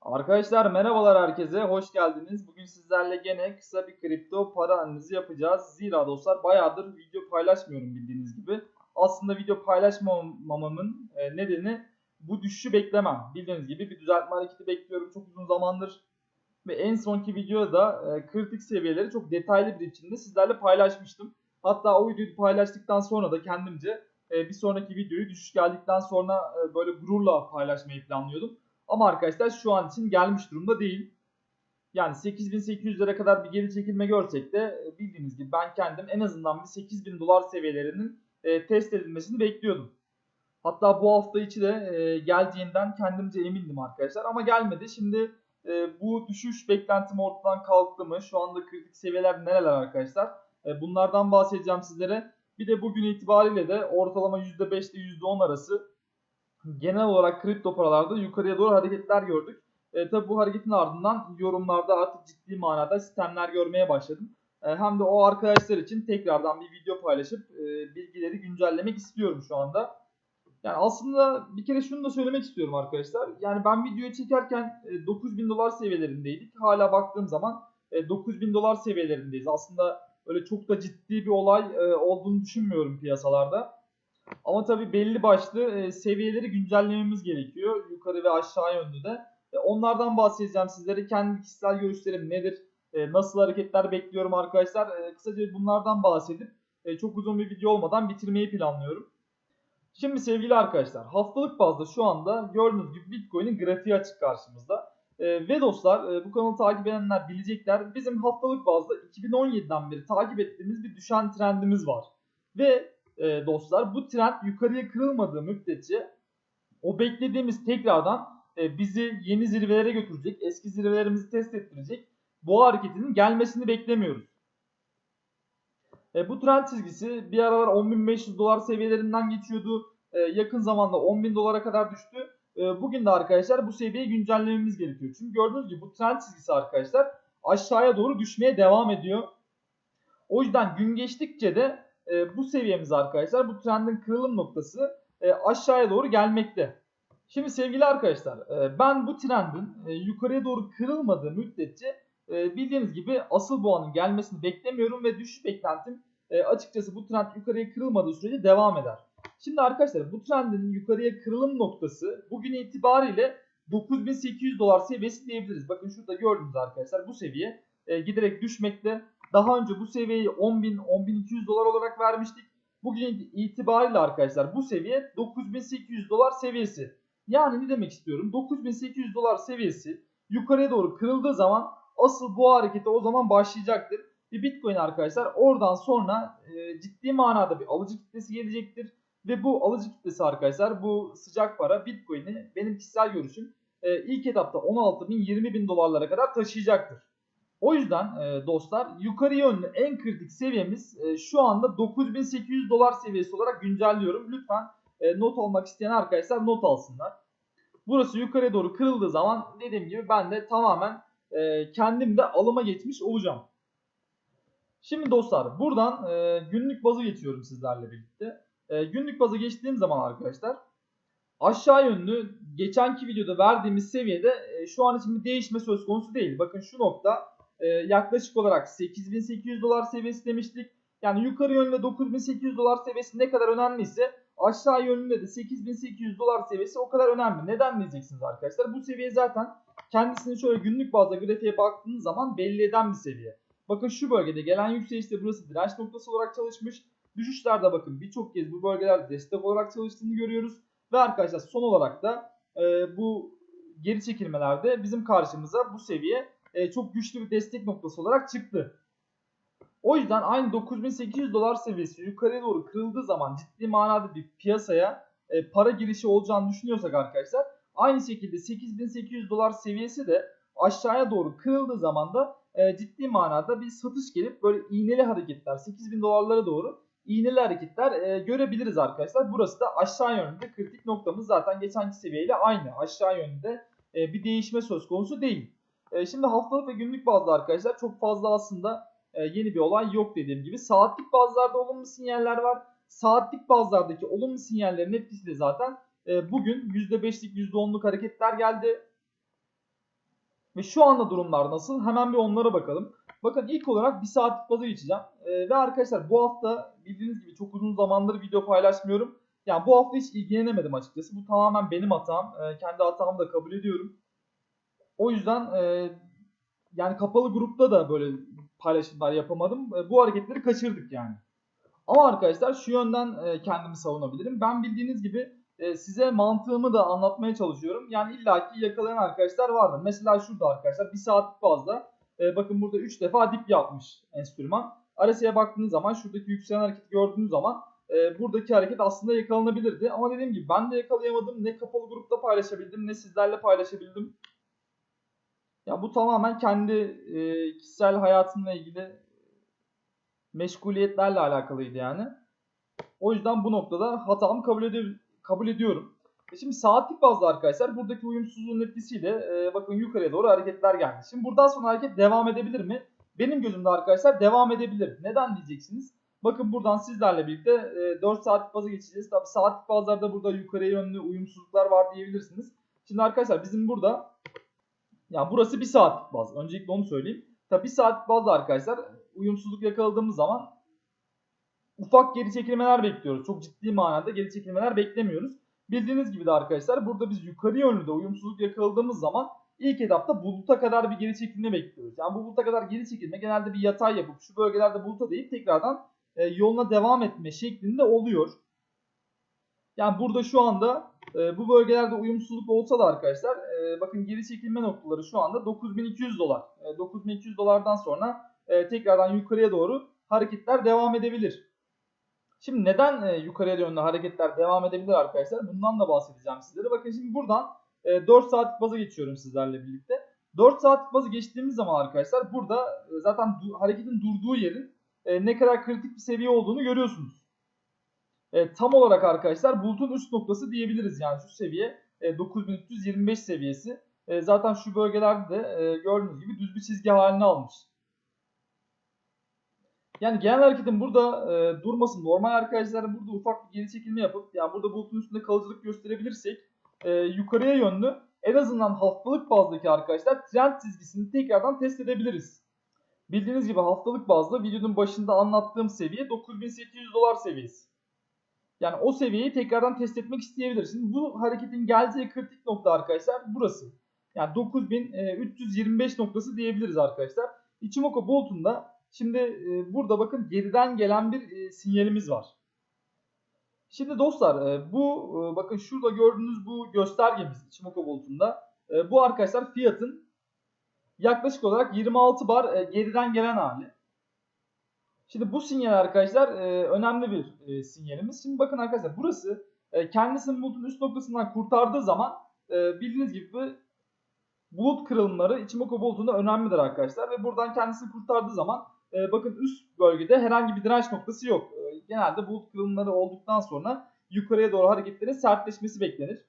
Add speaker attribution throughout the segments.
Speaker 1: Arkadaşlar merhabalar herkese, hoş geldiniz. Bugün sizlerle gene kısa bir kripto para analizi yapacağız. Zira dostlar bayağıdır video paylaşmıyorum bildiğiniz gibi. Aslında video paylaşmamamın e, nedeni bu düşüşü beklemem. Bildiğiniz gibi bir düzeltme hareketi bekliyorum çok uzun zamandır. Ve en sonki videoda e, kritik seviyeleri çok detaylı bir biçimde sizlerle paylaşmıştım. Hatta o videoyu paylaştıktan sonra da kendimce bir sonraki videoyu düşüş geldikten sonra e, böyle gururla paylaşmayı planlıyordum. Ama arkadaşlar şu an için gelmiş durumda değil. Yani 8800'lere kadar bir geri çekilme görsek de e, bildiğiniz gibi ben kendim en azından bir 8000 dolar seviyelerinin e, test edilmesini bekliyordum. Hatta bu hafta içi de e, geleceğinden kendimce emindim arkadaşlar ama gelmedi. Şimdi e, bu düşüş beklentim ortadan kalktı mı? Şu anda kritik seviyeler nereler arkadaşlar? E, bunlardan bahsedeceğim sizlere. Bir de bugün itibariyle de ortalama %5 ile %10 arası genel olarak kripto paralarda yukarıya doğru hareketler gördük. E, tabi bu hareketin ardından yorumlarda artık ciddi manada sistemler görmeye başladım. E, hem de o arkadaşlar için tekrardan bir video paylaşıp e, bilgileri güncellemek istiyorum şu anda. Yani aslında bir kere şunu da söylemek istiyorum arkadaşlar. Yani ben videoyu çekerken e, 9000 dolar seviyelerindeydik. Hala baktığım zaman e, 9000 dolar seviyelerindeyiz. Aslında öyle çok da ciddi bir olay e, olduğunu düşünmüyorum piyasalarda. Ama tabii belli başlı e, seviyeleri güncellememiz gerekiyor. Yukarı ve aşağı yönlü de. E, onlardan bahsedeceğim sizlere. Kendi kişisel görüşlerim nedir? E, nasıl hareketler bekliyorum arkadaşlar? E, kısaca bunlardan bahsedip e, çok uzun bir video olmadan bitirmeyi planlıyorum. Şimdi sevgili arkadaşlar haftalık bazda şu anda gördüğünüz gibi Bitcoin'in grafiği açık karşımızda. E, ve dostlar e, bu kanalı takip edenler bilecekler. Bizim haftalık bazda 2017'den beri takip ettiğimiz bir düşen trendimiz var. Ve e, dostlar bu trend yukarıya kırılmadığı müddetçe o beklediğimiz tekrardan e, bizi yeni zirvelere götürecek, eski zirvelerimizi test ettirecek bu hareketinin gelmesini beklemiyoruz. E, bu trend çizgisi bir aralar 10.500 dolar seviyelerinden geçiyordu. E, yakın zamanda 10.000 dolara kadar düştü. E, bugün de arkadaşlar bu seviyeyi güncellememiz gerekiyor. Çünkü gördüğünüz gibi bu trend çizgisi arkadaşlar aşağıya doğru düşmeye devam ediyor. O yüzden gün geçtikçe de e, bu seviyemiz arkadaşlar bu trendin kırılım noktası e, aşağıya doğru gelmekte. Şimdi sevgili arkadaşlar e, ben bu trendin yukarıya doğru kırılmadığı müddetçe bildiğiniz gibi asıl boğanın gelmesini beklemiyorum ve düşüş beklentim açıkçası bu trend yukarıya kırılmadığı sürece devam eder. Şimdi arkadaşlar bu trendin yukarıya kırılım noktası bugün itibariyle 9800 dolar seviyesi diyebiliriz. Bakın şurada gördüğünüz arkadaşlar bu seviye e, giderek düşmekte. Daha önce bu seviyeyi 10.000 10.200 dolar olarak vermiştik. Bugün itibariyle arkadaşlar bu seviye 9800 dolar seviyesi. Yani ne demek istiyorum? 9800 dolar seviyesi yukarıya doğru kırıldığı zaman asıl bu hareketi o zaman başlayacaktır. Bir Bitcoin arkadaşlar oradan sonra e, ciddi manada bir alıcı kitlesi gelecektir. Ve bu alıcı kitlesi arkadaşlar bu sıcak para Bitcoin'i benim kişisel görüşüm e, ilk etapta 16 bin 20 bin dolarlara kadar taşıyacaktır. O yüzden e, dostlar yukarı yönlü en kritik seviyemiz e, şu anda 9800 dolar seviyesi olarak güncelliyorum. Lütfen e, not almak isteyen arkadaşlar not alsınlar. Burası yukarıya doğru kırıldığı zaman dediğim gibi ben de tamamen e, kendim de alıma geçmiş olacağım. Şimdi dostlar buradan e, günlük bazı geçiyorum sizlerle birlikte. E, günlük bazı geçtiğim zaman arkadaşlar aşağı yönlü geçenki videoda verdiğimiz seviyede e, şu an için bir değişme söz konusu değil. Bakın şu nokta e, yaklaşık olarak 8800 dolar seviyesi demiştik. Yani yukarı yönlü 9800 dolar seviyesi ne kadar önemliyse aşağı yönlü de 8800 dolar seviyesi o kadar önemli. Neden diyeceksiniz arkadaşlar? Bu seviye zaten kendisini şöyle günlük bazda grafiğe baktığınız zaman belli eden bir seviye. Bakın şu bölgede gelen yükselişte burası direnç noktası olarak çalışmış. Düşüşlerde bakın birçok kez bu bölgelerde destek olarak çalıştığını görüyoruz. Ve arkadaşlar son olarak da e, bu geri çekilmelerde bizim karşımıza bu seviye e, çok güçlü bir destek noktası olarak çıktı. O yüzden aynı 9800 dolar seviyesi yukarıya doğru kırıldığı zaman ciddi manada bir piyasaya e, para girişi olacağını düşünüyorsak arkadaşlar aynı şekilde 8800 dolar seviyesi de aşağıya doğru kırıldığı zaman da e, ciddi manada bir satış gelip böyle iğneli hareketler 8000 dolarlara doğru iğneli hareketler e, görebiliriz arkadaşlar. Burası da aşağı yönde kritik noktamız zaten geçenki seviyeyle aynı. Aşağı yönde e, bir değişme söz konusu değil. E, şimdi haftalık ve günlük bazda arkadaşlar çok fazla aslında e, yeni bir olay yok dediğim gibi. Saatlik bazlarda olumlu sinyaller var. Saatlik bazlardaki olumlu sinyallerin etkisi de zaten e, bugün %5'lik %10'luk hareketler geldi. Ve şu anda durumlar nasıl? Hemen bir onlara bakalım. Bakın ilk olarak bir saatlik baza geçeceğim. Ee, ve arkadaşlar bu hafta bildiğiniz gibi çok uzun zamandır video paylaşmıyorum. Yani bu hafta hiç ilgilenemedim açıkçası. Bu tamamen benim hatam. Ee, kendi hatamı da kabul ediyorum. O yüzden e, yani kapalı grupta da böyle paylaşımlar yapamadım. E, bu hareketleri kaçırdık yani. Ama arkadaşlar şu yönden e, kendimi savunabilirim. Ben bildiğiniz gibi e, size mantığımı da anlatmaya çalışıyorum. Yani illaki yakalayan arkadaşlar vardır. Mesela şurada arkadaşlar bir saatlik fazla. E, bakın burada 3 defa dip yapmış enstrüman. RSI'ye baktığınız zaman şuradaki yükselen hareketi gördüğünüz zaman e, buradaki hareket aslında yakalanabilirdi. Ama dediğim gibi ben de yakalayamadım. Ne kapalı grupta paylaşabildim ne sizlerle paylaşabildim. Ya bu tamamen kendi e, kişisel hayatımla ilgili meşguliyetlerle alakalıydı yani. O yüzden bu noktada hatamı kabul, ede- kabul ediyorum. E Şimdi saatlik bazda arkadaşlar buradaki uyumsuzluğun etkisiyle e, bakın yukarıya doğru hareketler geldi. Şimdi buradan sonra hareket devam edebilir mi? Benim gözümde arkadaşlar devam edebilir. Neden diyeceksiniz? Bakın buradan sizlerle birlikte e, 4 saatlik baza geçeceğiz. Tabi saatlik bazlarda burada yukarıya yönlü uyumsuzluklar var diyebilirsiniz. Şimdi arkadaşlar bizim burada yani burası bir saatlik baz. Öncelikle onu söyleyeyim. Tabi bir saatlik bazda arkadaşlar uyumsuzluk yakaladığımız zaman ufak geri çekilmeler bekliyoruz. Çok ciddi manada geri çekilmeler beklemiyoruz. Bildiğiniz gibi de arkadaşlar burada biz yukarı yönlü de uyumsuzluk yakaladığımız zaman ilk etapta buluta kadar bir geri çekilme bekliyoruz. Yani bu buluta kadar geri çekilme genelde bir yatay yapıp şu bölgelerde buluta deyip tekrardan e, yoluna devam etme şeklinde oluyor. Yani burada şu anda e, bu bölgelerde uyumsuzluk olsa da arkadaşlar e, bakın geri çekilme noktaları şu anda 9200 dolar. E, 9200 dolardan sonra e, tekrardan yukarıya doğru hareketler devam edebilir. Şimdi neden e, yukarıya yönlü hareketler devam edebilir arkadaşlar? Bundan da bahsedeceğim sizlere. Bakın şimdi buradan e, 4 saatlik bazı geçiyorum sizlerle birlikte. 4 saatlik bazı geçtiğimiz zaman arkadaşlar burada e, zaten du- hareketin durduğu yerin e, ne kadar kritik bir seviye olduğunu görüyorsunuz. E, tam olarak arkadaşlar bulutun üst noktası diyebiliriz yani şu seviye e, 9325 seviyesi. E, zaten şu bölgelerde de e, gördüğünüz gibi düz bir çizgi halini almış. Yani genel hareketin burada e, durması normal arkadaşlar burada ufak bir geri çekilme yapıp yani burada bulutun üstünde kalıcılık gösterebilirsek e, yukarıya yönlü en azından haftalık bazdaki arkadaşlar trend çizgisini tekrardan test edebiliriz. Bildiğiniz gibi haftalık bazda videonun başında anlattığım seviye 9800 dolar seviyesi. Yani o seviyeyi tekrardan test etmek isteyebiliriz. Şimdi bu hareketin geleceği kritik nokta arkadaşlar burası. Yani 9325 noktası diyebiliriz arkadaşlar. Ichimoku Bolton'da Şimdi e, burada bakın geriden gelen bir e, sinyalimiz var. Şimdi dostlar e, bu e, bakın şurada gördüğünüz bu göstergemiz Ichimoku Bolton'da. E, bu arkadaşlar fiyatın yaklaşık olarak 26 bar e, geriden gelen hali. Şimdi bu sinyal arkadaşlar e, önemli bir e, sinyalimiz. Şimdi bakın arkadaşlar burası e, kendisini bulutun üst noktasından kurtardığı zaman e, bildiğiniz gibi bulut kırılımları Ichimoku bulutunda önemlidir arkadaşlar. Ve buradan kendisini kurtardığı zaman e, bakın üst bölgede herhangi bir direnç noktası yok. E, genelde bulut kırılımları olduktan sonra yukarıya doğru hareketlerin sertleşmesi beklenir.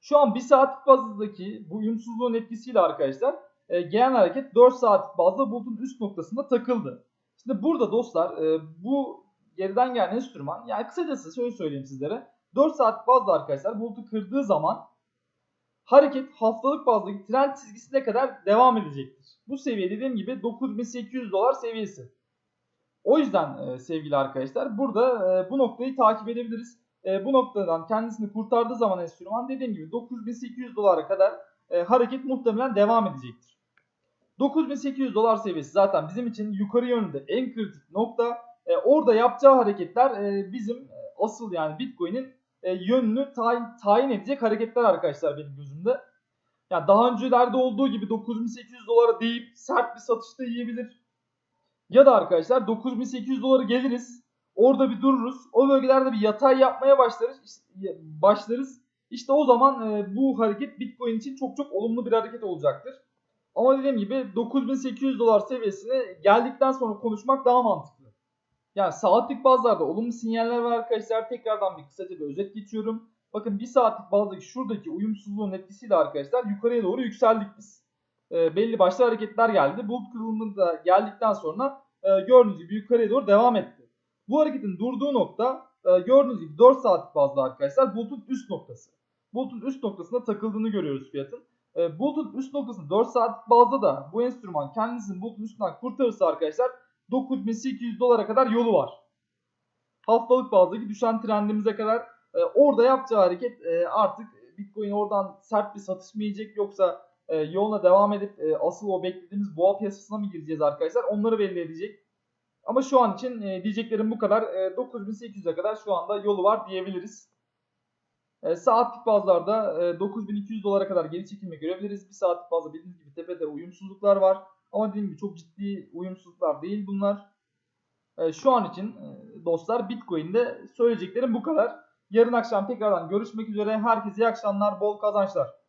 Speaker 1: Şu an 1 saatlik bazdaki bu uyumsuzluğun etkisiyle arkadaşlar e, gelen hareket 4 saatlik bazda bulutun üst noktasında takıldı. Şimdi burada dostlar e, bu geriden gelen enstrüman yani kısacası şöyle söyleyeyim sizlere 4 saatlik bazda arkadaşlar bulutu kırdığı zaman hareket haftalık bazdaki trend çizgisine kadar devam edecektir. Bu seviye dediğim gibi 9800 dolar seviyesi. O yüzden e, sevgili arkadaşlar burada e, bu noktayı takip edebiliriz. E, bu noktadan kendisini kurtardığı zaman enstrüman dediğim gibi 9800 dolara kadar e, hareket muhtemelen devam edecektir. 9800 dolar seviyesi zaten bizim için yukarı yönde en kritik nokta. E, orada yapacağı hareketler e, bizim e, asıl yani Bitcoin'in e, yönünü tayin, tayin edecek hareketler arkadaşlar benim gözümde. Yani daha öncelerde olduğu gibi 9800 dolara deyip sert bir satışta yiyebilir. Ya da arkadaşlar 9800 dolara geliriz. Orada bir dururuz. O bölgelerde bir yatay yapmaya başlarız. İşte, başlarız. İşte o zaman e, bu hareket Bitcoin için çok çok olumlu bir hareket olacaktır. Ama dediğim gibi 9800 dolar seviyesine geldikten sonra konuşmak daha mantıklı. Yani saatlik bazlarda olumlu sinyaller var arkadaşlar. Tekrardan bir kısaca bir özet geçiyorum. Bakın bir saatlik bazdaki şuradaki uyumsuzluğun etkisiyle arkadaşlar yukarıya doğru yükseldik biz. E, belli başlı hareketler geldi. Bulut kırılımı da geldikten sonra e, gördüğünüz gibi yukarıya doğru devam etti. Bu hareketin durduğu nokta e, gördüğünüz gibi 4 saatlik bazda arkadaşlar bulutun üst noktası. bulutun üst noktasında takıldığını görüyoruz fiyatın. E, bulutun üst noktasında 4 saat bazda da bu enstrüman kendisini bulutun üstünden kurtarırsa arkadaşlar 9800 dolara kadar yolu var. Haftalık bazdaki düşen trendimize kadar e, orada yapacağı hareket e, artık Bitcoin oradan sert bir satış mı yiyecek yoksa e, yoluna devam edip e, asıl o beklediğimiz boğa piyasasına mı gireceğiz arkadaşlar onları belli edecek. Ama şu an için e, diyeceklerim bu kadar. E, 9800'e kadar şu anda yolu var diyebiliriz. E, saatlik bazlarda e, 9200 dolara kadar geri çekilme görebiliriz. Bir saatlik bazda bildiğiniz gibi tepede uyumsuzluklar var. Ama dediğim gibi çok ciddi uyumsuzluklar değil bunlar. E, şu an için e, dostlar Bitcoin'de söyleyeceklerim bu kadar. Yarın akşam tekrardan görüşmek üzere. Herkese iyi akşamlar, bol kazançlar.